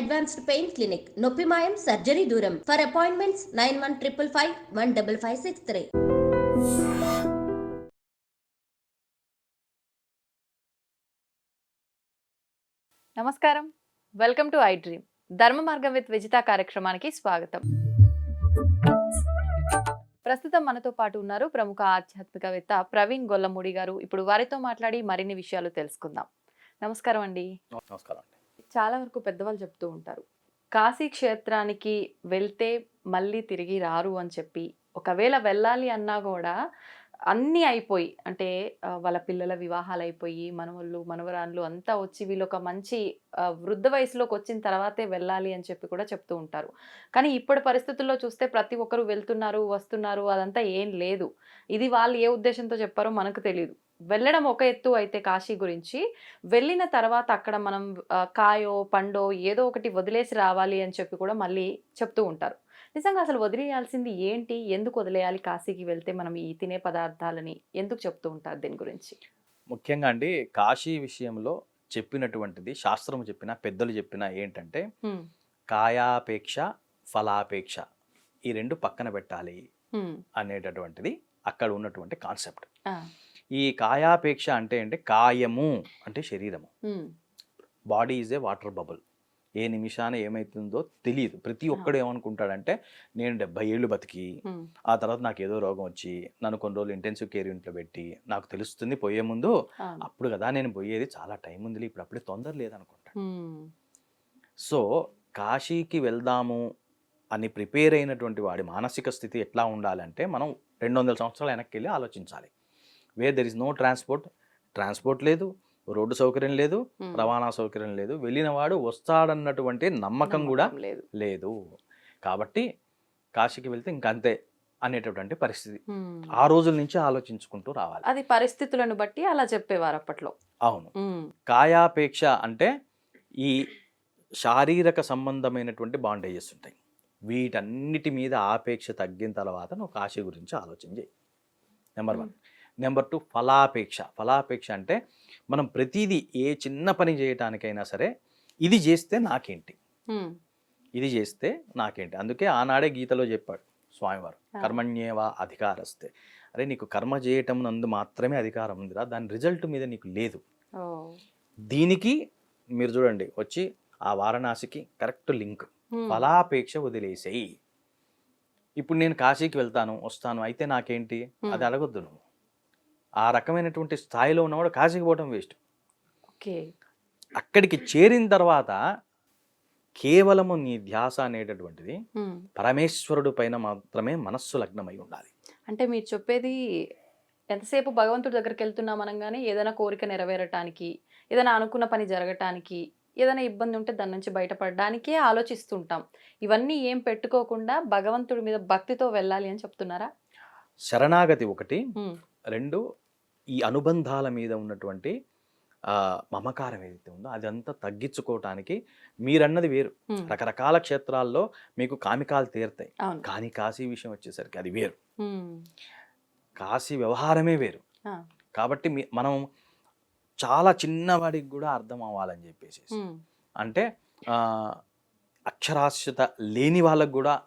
Advanced pain clinic. నొప్పి మాయం surgery దూరం. For appointments nine one triple five one double five six three. నమస్కారం. Welcome to I dream. Dharma Margam with Vijitha కార్యక్రమానికి స్వాగతం. ప్రస్తుతం మనతో పాటు ఉన్నారు ప్రముఖ ఆధ్యాత్మికవేత్త ప్రవీణ్ గొల్లమూడి గారు. ఇప్పుడు వారితో మాట్లాడి మరిన్ని విషయాలు తెలుసుకుందాం. నమస్కారం అండి. నమస్కారం అండి. చాలా వరకు పెద్దవాళ్ళు చెప్తూ ఉంటారు. కాశీ క్షేత్రానికి వెళ్తే మళ్ళీ తిరిగి రారు అని చెప్పి ఒకవేళ వెళ్ళాలి అన్నా కూడా అన్నీ అయిపోయి అంటే వాళ్ళ పిల్లల వివాహాలు అయిపోయి మనవళ్ళు మనవరాళ్ళు అంతా వచ్చి వీళ్ళు ఒక మంచి వృద్ధ వయసులోకి వచ్చిన తర్వాతే వెళ్ళాలి అని చెప్పి కూడా చెప్తూ ఉంటారు. కానీ ఇప్పటి పరిస్థితుల్లో చూస్తే ప్రతి ఒక్కరు వెళ్తున్నారు వస్తున్నారు అదంతా ఏం లేదు. ఇది వాళ్ళు ఏ ఉద్దేశంతో చెప్పారో మనకు తెలియదు వెళ్ళడం ఒక ఎత్తు అయితే కాశీ గురించి. వెళ్ళిన తర్వాత అక్కడ మనం కాయో పండో ఏదో ఒకటి వదిలేసి రావాలి అని చెప్పి కూడా మళ్ళీ చెప్తూ ఉంటారు. నిజంగా అసలు వదిలేయాల్సింది ఏంటి? ఎందుకు వదిలేయాలి కాశీకి వెళ్తే మనం ఈ తినే పదార్థాలని ఎందుకు చెప్తూ ఉంటారు దీని గురించి? ముఖ్యంగా అండి కాశీ విషయంలో చెప్పినటువంటిది శాస్త్రం చెప్పిన పెద్దలు చెప్పిన ఏంటంటే కాయాపేక్ష ఫలాపేక్ష ఈ రెండు పక్కన పెట్టాలి అనేటటువంటిది అక్కడ ఉన్నటువంటి కాన్సెప్ట్. ఈ కాయాపేక్ష అంటే అంటే కాయము అంటే శరీరము. Body is a water bubble. ఏ నిమిషాన ఏమవుతుందో తెలియదు ప్రతి ఒక్కడు ఏమనుకుంటాడంటే నేను డెబ్బై ఏళ్ళు బతికి ఆ తర్వాత నాకు ఏదో రోగం వచ్చి నన్ను కొన్ని రోజులు ఇంటెన్సివ్ కేర్ యూనిట్లో పెట్టి నాకు తెలుస్తుంది పోయే ముందు. అప్పుడు కదా నేను పోయేది చాలా టైం ఉంది ఇప్పుడు అప్పుడే తొందర లేదనుకుంటా. హ్మ్, సో కాశీకి వెళ్దాము అని ప్రిపేర్ అయినటువంటి వాడి మానసిక స్థితి ఎట్లా ఉండాలంటే మనం రెండు వందల సంవత్సరాలు వెనక్కి వెళ్ళి ఆలోచించాలి. Way there is no transport transport లేదు రోడ్డు సౌకర్యం లేదు హ్మ్. రవాణా సౌకర్యం లేదు. వెళ్ళిన వాడు వస్తాడన్నటువంటి నమ్మకం కూడా లేదు. లేదు. కాబట్టి కాశీకి వెళ్తే ఇంకంతే అనేటటువంటి పరిస్థితి. హ్మ్. ఆ రోజుల నుంచి ఆలోచించుకుంటూ రావాలి. అది పరిస్థితులను బట్టి అలా చెప్పేవారు అప్పట్లో. అవును. హ్మ్, కాయాపేక్ష అంటే ఈ శారీరక సంబంధమైనటువంటి బాండేజెస్ ఉంటాయి. వీటన్నిటి మీద ఆపేక్ష తగ్గిన తర్వాత నువ్వు కాశీ గురించి ఆలోచన చేయి. నెంబర్ వన్ నెంబర్ టూ ఫలాపేక్ష. ఫలాపేక్ష అంటే మనం ప్రతిదీ ఏ చిన్న పని చేయటానికైనా సరే ఇది చేస్తే నాకేంటి? ఇది చేస్తే నాకేంటి? అందుకే ఆనాడే గీతలో చెప్పాడు స్వామివారు. కర్మణ్యేవా అధికారస్తే. అరే నీకు కర్మ చేయటం నందు మాత్రమే అధికారం ఉందిరా దాని రిజల్ట్ మీద నీకు లేదు. దీనికి మీరు చూడండి వచ్చి ఆ వారణాసికి కరెక్ట్ లింక్. ఫలాపేక్ష వదిలేసేయి. ఇప్పుడు నేను కాశీకి వెళ్తాను వస్తాను అయితే నాకేంటి? అది. అడగొద్దు నువ్వు. ఆ రకమైనటువంటి స్థాయిలో ఉన్నవాడు కాశీకి పోవడం వేస్ట్. ఓకే. అక్కడికి చేరిన తర్వాత కేవలము నీ ధ్యాస అనేటటువంటిది. పరమేశ్వరుడు పైన మాత్రమే మనస్సు లగ్నమై ఉండాలి. అంటే మీరు చెప్పేది ఎంతసేపు భగవంతుడి దగ్గరికి వెళ్తున్నాం అనగానే ఏదైనా కోరిక నెరవేరటానికి ఏదైనా అనుకున్న పని జరగటానికి ఏదైనా ఇబ్బంది ఉంటే దాని నుంచి బయటపడడానికే ఆలోచిస్తుంటాం. ఇవన్నీ ఏం పెట్టుకోకుండా భగవంతుడి మీద భక్తితో వెళ్ళాలి అని చెప్తున్నారా? శరణాగతి ఒకటి రెండు ఈ అనుబంధాల మీద ఉన్నటువంటి మమకారం ఏదైతే ఉందో అదంతా తగ్గించుకోవటానికి మీరన్నది వేరు. రకరకాల క్షేత్రాల్లో మీకు కామికాలు తీరుతాయి. కానీ కాశీ విషయం వచ్చేసరికి అది వేరు. కాశీ వ్యవహారమే వేరు. కాబట్టి మీ మనం చాలా చిన్నవాడికి కూడా అర్థం అవ్వాలని చెప్పేసి అంటే అక్షరాస్యత లేని వాళ్ళకు కూడా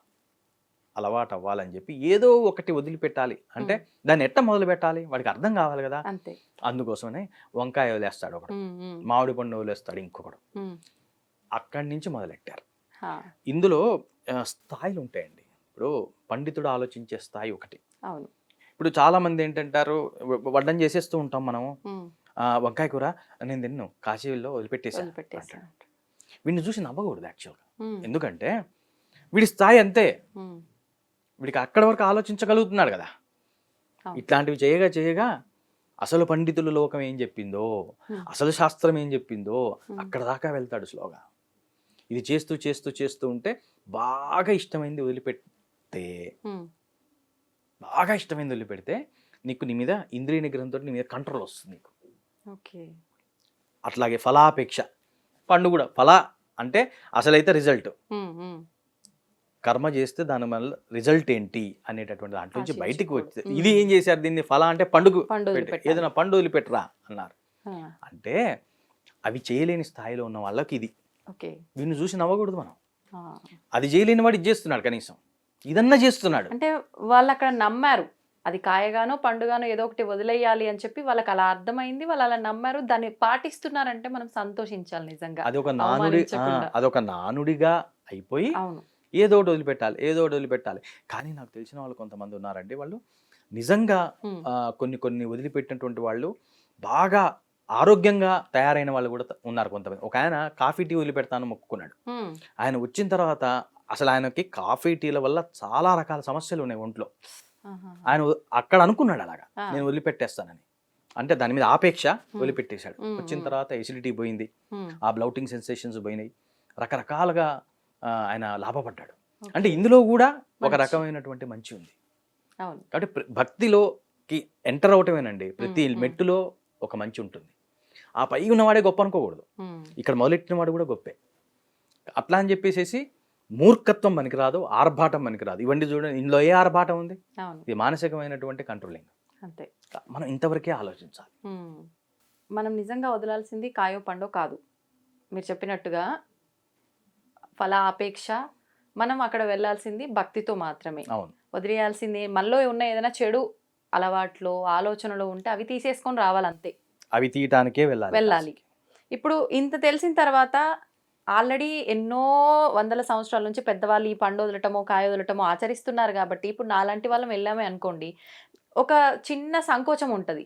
అలవాటు అవ్వాలని చెప్పి ఏదో ఒకటి వదిలిపెట్టాలి. అంటే దాన్ని ఎట్ట మొదలు పెట్టాలి? వాడికి అర్థం కావాలి కదా. అంతే. అందుకోసమనే వంకాయ వదిలేస్తాడు ఒకడు. మామిడి పండు వదిలేస్తాడు ఇంకొకడు. అక్కడి నుంచి మొదలెట్టారు. ఇందులో స్థాయిలు ఉంటాయండి. ఇప్పుడు పండితుడు ఆలోచించే స్థాయి ఒకటి. అవును. ఇప్పుడు చాలా మంది ఏంటంటారు వడ్డం చేసేస్తూ ఉంటాం మనము. వంకాయ కూర నేను తిన్ను కాశీలో వదిలిపెట్టేసాను వదిలిపెట్టేసా వీడిని చూసి నవ్వకూడదు యాక్చువల్గా. ఎందుకంటే వీడి స్థాయి అంతే. వీడికి అక్కడి వరకు ఆలోచించగలుగుతున్నాడు కదా. ఇట్లాంటివి చేయగా చేయగా అసలు పండితుల లోకం ఏం చెప్పిందో. అసలు శాస్త్రం ఏం చెప్పిందో. అక్కడ దాకా వెళ్తాడు స్లోగా ఇది చేస్తూ చేస్తూ చేస్తూ ఉంటే బాగా ఇష్టమైంది వదిలిపెడితే బాగా ఇష్టమైంది వదిలిపెడితే నీకు నీ మీద ఇంద్రియ నిగ్రహంతో నీ మీద కంట్రోల్ వస్తుంది నీకు. ఓకే. అట్లాగే ఫలాపేక్ష. పండు కూడా ఫల అంటే అసలైతే రిజల్ట్ కర్మ చేస్తే దాని వల్ల రిజల్ట్ ఏంటి అనేటటువంటి దాంట్లో నుంచి బయటికి. వచ్చి. ఇది ఏం చేశారు దీన్ని ఫల అంటే పండుగ. ఏదైనా పండు వదిలిపెట్టరా అన్నారు. అంటే అవి చేయలేని స్థాయిలో ఉన్న వాళ్ళకి ఇది. వీడిని చూసి నవ్వకూడదు మనం. అది చేయలేని వాడు ఇది చేస్తున్నాడు కనీసం. ఇదన్నా చేస్తున్నాడు. అంటే వాళ్ళు అక్కడ నమ్మారు. అది కాయగానో పండుగానో ఏదో ఒకటి వదిలేయాలి అని చెప్పి వాళ్ళకి అలా అర్థమైంది. వాళ్ళు అలా నమ్మారు. దాన్ని పాటిస్తున్నారంటే మనం సంతోషించాలి నిజంగా. అది ఒక నానుడి. అదొక నానుడిగా అయిపోయి అవును. ఏదో ఒకటి వదిలిపెట్టాలి ఏదో ఒకటి వదిలిపెట్టాలి. కానీ నాకు తెలిసిన వాళ్ళు కొంతమంది ఉన్నారండి వాళ్ళు. నిజంగా కొన్ని కొన్ని వదిలిపెట్టినటువంటి వాళ్ళు బాగా ఆరోగ్యంగా తయారైన వాళ్ళు కూడా ఉన్నారు కొంతమంది. ఒక ఆయన కాఫీ టీ వదిలిపెడతాను మొక్కుకున్నాడు. ఆయన వచ్చిన తర్వాత అసలు ఆయనకి కాఫీ టీల వల్ల చాలా రకాల సమస్యలు ఉన్నాయి ఒంట్లో. ఆయన అక్కడ అనుకున్నాడు అలాగా. నేను వదిలిపెట్టేస్తానని. అంటే దాని మీద ఆపేక్ష వదిలిపెట్టేశాడు. వచ్చిన. తర్వాత ఎసిడిటీ పోయింది. ఆ బ్లౌటింగ్ సెన్సేషన్స్ పోయినాయి. రకరకాలుగా ఆయన లాభపడ్డాడు. అంటే ఇందులో కూడా ఒక. రకమైనటువంటి మంచి ఉంది. కాబట్టి భక్తిలోకి ఎంటర్ అవటమేనండి. ప్రతి. మెట్టులో ఒక మంచి ఉంటుంది. ఆ పై ఉన్నవాడే గొప్ప అనుకోకూడదు. ఇక్కడ మొదలెట్టిన వాడు కూడా గొప్పే. అట్లా అని చెప్పేసేసి మూర్ఖత్వం పనికిరాదు ఆర్భాటం పనికిరాదు. ఇవన్నీ చూడండి ఇందులో ఏ ఆర్భాటం ఉంది? ఇది మానసికమైనటువంటి కంట్రోలింగ్. అంతే. మనం ఇంతవరకే ఆలోచించాలి. మనం నిజంగా వదలాల్సింది కాయో పండో కాదు. మీరు చెప్పినట్టుగా ఫల ఆపేక్ష మనం అక్కడ వెళ్ళాల్సింది భక్తితో మాత్రమే. వదిలేయాల్సింది మనలో ఉన్న ఏదైనా చెడు అలవాట్లు ఆలోచనలు ఉంటే అవి తీసేసుకొని రావాలంతే. అవి తీయటానికే వెళ్ళాలి వెళ్ళాలి. ఇప్పుడు ఇంత తెలిసిన తర్వాత ఆల్రెడీ ఎన్నో వందల సంవత్సరాల నుంచి పెద్దవాళ్ళు ఈ పండు వదలటమో కాయ వదలటమో ఆచరిస్తున్నారు కాబట్టి ఇప్పుడు నాలాంటి వాళ్ళం వెళ్ళామే అనుకోండి ఒక చిన్న సంకోచం ఉంటుంది.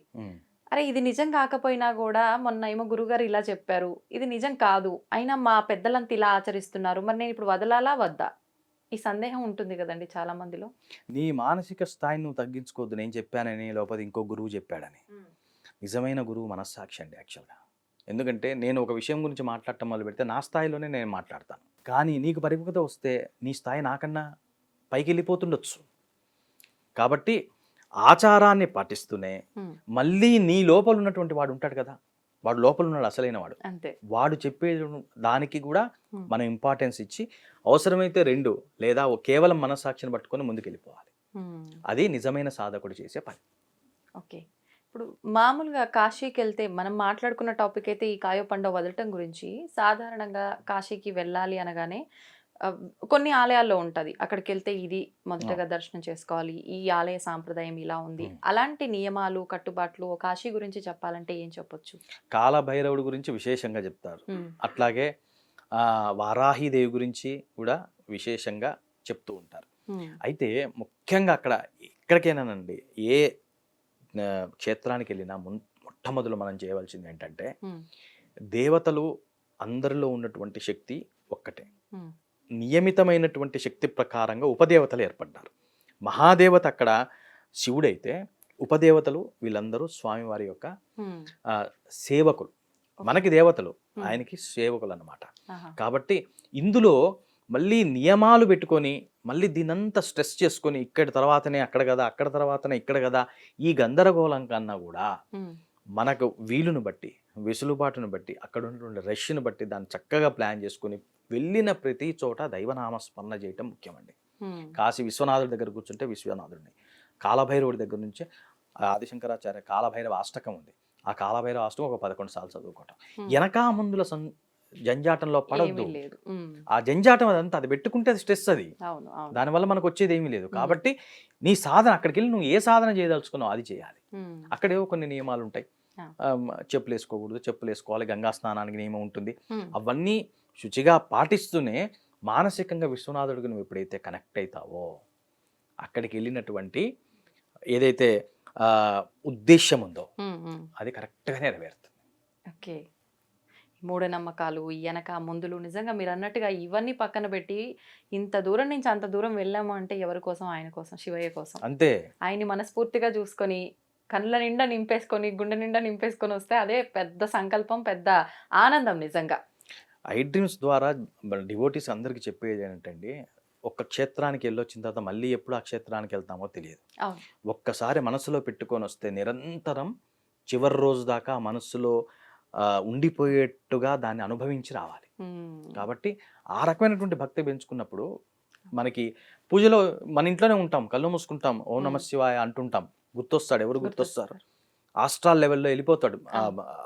అరే ఇది నిజం కాకపోయినా కూడా మొన్న ఏమో గురుగారు ఇలా చెప్పారు. ఇది నిజం కాదు. అయినా మా పెద్దలంతా ఇలా ఆచరిస్తున్నారు. మరి నేను ఇప్పుడు వదలాలా? వద్దా? ఈ సందేహం ఉంటుంది కదండి చాలా మందిలో నీ మానసిక స్థాయిని నువ్వు తగ్గించుకోవద్దు. నేను చెప్పానని లోపల ఇంకో గురువు చెప్పాడని. నిజమైన గురువు మనస్సాక్షి అండి యాక్చువల్గా. ఎందుకంటే నేను ఒక విషయం గురించి మాట్లాడటం మొదలు పెడితే నా స్థాయిలోనే నేను మాట్లాడతాను. కానీ నీకు పరిపక్వత వస్తే నీ స్థాయి నాకన్నా పైకి వెళ్ళిపోతుండొచ్చు కాబట్టి ఆచారాన్ని పాటిస్తూనే మళ్ళీ నీ లోపల ఉన్నటువంటి వాడు ఉంటాడు కదా. వాడు లోపల ఉన్నాడు అసలైన వాడు. అంతే. వాడు చెప్పే దానికి కూడా. మనం ఇంపార్టెన్స్ ఇచ్చి అవసరమైతే రెండు లేదా కేవలం మనస్సాక్షిని పట్టుకొని ముందుకెళ్ళిపోవాలి. అది నిజమైన సాధకుడు చేసే పని. ఓకే. ఇప్పుడు మామూలుగా కాశీకి వెళ్తే మనం మాట్లాడుకున్న టాపిక్ అయితే ఈ కాయో పండు వదలటం గురించి సాధారణంగా కాశీకి వెళ్ళాలి అనగానే కొన్ని ఆలయాల్లో ఉంటది. అక్కడికి వెళ్తే ఇది మొదటగా దర్శనం చేసుకోవాలి. ఈ ఆలయ సాంప్రదాయం ఇలా ఉంది. అలాంటి నియమాలు కట్టుబాట్లు కాశీ గురించి చెప్పాలంటే ఏం చెప్పొచ్చు? కాలభైరవుడి గురించి విశేషంగా చెప్తారు. అట్లాగే వారాహిదేవి గురించి కూడా విశేషంగా చెప్తూ ఉంటారు. అయితే ముఖ్యంగా అక్కడ ఎక్కడికైనానండి ఏ క్షేత్రానికి వెళ్ళినా మున్ మొట్టమొదలు మనం చేయవలసింది ఏంటంటే దేవతలు అందరిలో ఉన్నటువంటి శక్తి ఒక్కటే. నియమితమైనటువంటి శక్తి ప్రకారంగా ఉపదేవతలు ఏర్పడ్డారు. మహాదేవత అక్కడ శివుడైతే ఉపదేవతలు వీళ్ళందరూ స్వామివారి యొక్క సేవకులు. మనకి దేవతలు. ఆయనకి సేవకులు అన్నమాట కాబట్టి ఇందులో మళ్ళీ నియమాలు పెట్టుకొని మళ్ళీ దీనంతా స్ట్రెస్ చేసుకొని ఇక్కడ తర్వాతనే అక్కడ కదా అక్కడ తర్వాతనే ఇక్కడ కదా ఈ గందరగోళం కన్నా కూడా మనకు వీలును బట్టి వెసులుబాటును బట్టి అక్కడ ఉన్నటువంటి రష్ను బట్టి దాన్ని చక్కగా ప్లాన్ చేసుకొని వెళ్ళిన ప్రతి చోట దైవనామస్మరణ చేయటం ముఖ్యమండి. కాశీ విశ్వనాథుడి దగ్గర కూర్చుంటే విశ్వనాథుడిని. కాలభైరవుడి దగ్గర నుంచి ఆదిశంకరాచార్య కాలభైరవ అష్టకం ఉంది. ఆ కాలభైరవ అష్టకం ఒక పదకొండు సార్లు చదువుకోవటం. వెనకా ముందుల సం జంజాటంలో పడద్దు. ఆ జంజాటం అదంతా అది పెట్టుకుంటే అది స్ట్రెస్ అది. దానివల్ల మనకు వచ్చేది ఏమీ లేదు. కాబట్టి నీ సాధన అక్కడికి వెళ్ళి నువ్వు ఏ సాధన చేయదలుచుకున్నావు అది చేయాలి. ఉమ్, అక్కడేవో కొన్ని నియమాలు ఉంటాయి చెప్పులు వేసుకోకూడదు చెప్పులు వేసుకోవాలి గంగా స్నానానికి నియమం ఉంటుంది. అవన్నీ శుచిగా పాటిస్తూనే మానసికంగా విశ్వనాథుడికి నువ్వు ఎప్పుడైతే కనెక్ట్ అవుతావో అక్కడికి వెళ్ళినటువంటి ఏదైతే ఆ, ఉద్దేశం ఉందో. అది కరెక్ట్గా నెరవేరుతుంది. ఓకే. మూఢనమ్మకాలు ఈ వెనక ముందులు నిజంగా మీరు అన్నట్టుగా ఇవన్నీ పక్కన పెట్టి ఇంత దూరం నుంచి అంత దూరం వెళ్ళాము అంటే ఎవరి కోసం? ఆయన కోసం? శివయ్య కోసం. అంతే. ఆయన్ని మనస్ఫూర్తిగా చూసుకొని కళ్ళ నిండా నింపేసుకొని గుండె నిండా నింపేసుకొని వస్తే అదే పెద్ద సంకల్పం పెద్ద ఆనందం నిజంగా. ఐ డ్రీమ్స్ ద్వారా డివోటీస్ అందరికీ చెప్పేది ఏంటంటే ఒక్క క్షేత్రానికి వెళ్ళొచ్చిన తర్వాత మళ్ళీ ఎప్పుడు ఆ క్షేత్రానికి వెళ్తామో తెలియదు. ఒక్కసారి మనసులో పెట్టుకొని వస్తే నిరంతరం చివరి రోజు దాకా ఆ, ఉండిపోయేట్టుగా దాన్ని అనుభవించి రావాలి. కాబట్టి ఆ రకమైనటువంటి భక్తి పెంచుకున్నప్పుడు మనకి పూజలో మన ఇంట్లోనే ఉంటాం కళ్ళు మూసుకుంటాం ఓ నమ శివాయ అంటుంటాం. గుర్తొస్తాడు ఎవరు గుర్తొస్తారు? ఆస్ట్రాల్ లెవెల్లో వెళ్ళిపోతాడు.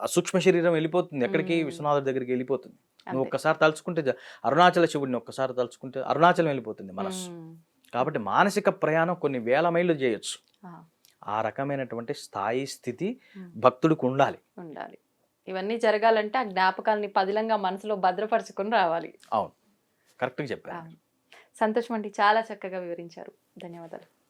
సూక్ష్మ శరీరం వెళ్ళిపోతుంది. ఎక్కడికి. విశ్వనాథుడి దగ్గరికి వెళ్ళిపోతుంది. నువ్వు. ఒక్కసారి తలుచుకుంటే అరుణాచల శివుడిని ఒక్కసారి తలుచుకుంటే అరుణాచలం వెళ్ళిపోతుంది మనసు మ్మ్. కాబట్టి మానసిక ప్రయాణం కొన్ని వేల మైళ్ళు చేయొచ్చు. ఆ, రకమైనటువంటి స్థాయి స్థితి. భక్తుడికి ఉండాలి. ఉండాలి. ఇవన్నీ జరగాలంటే ఆ జ్ఞాపకాలని పదిలంగా మనసులో భద్రపరచుకొని రావాలి. అవును. కరెక్ట్గా చెప్పారు. సంతోషం అండి. చాలా చక్కగా వివరించారు. ధన్యవాదాలు.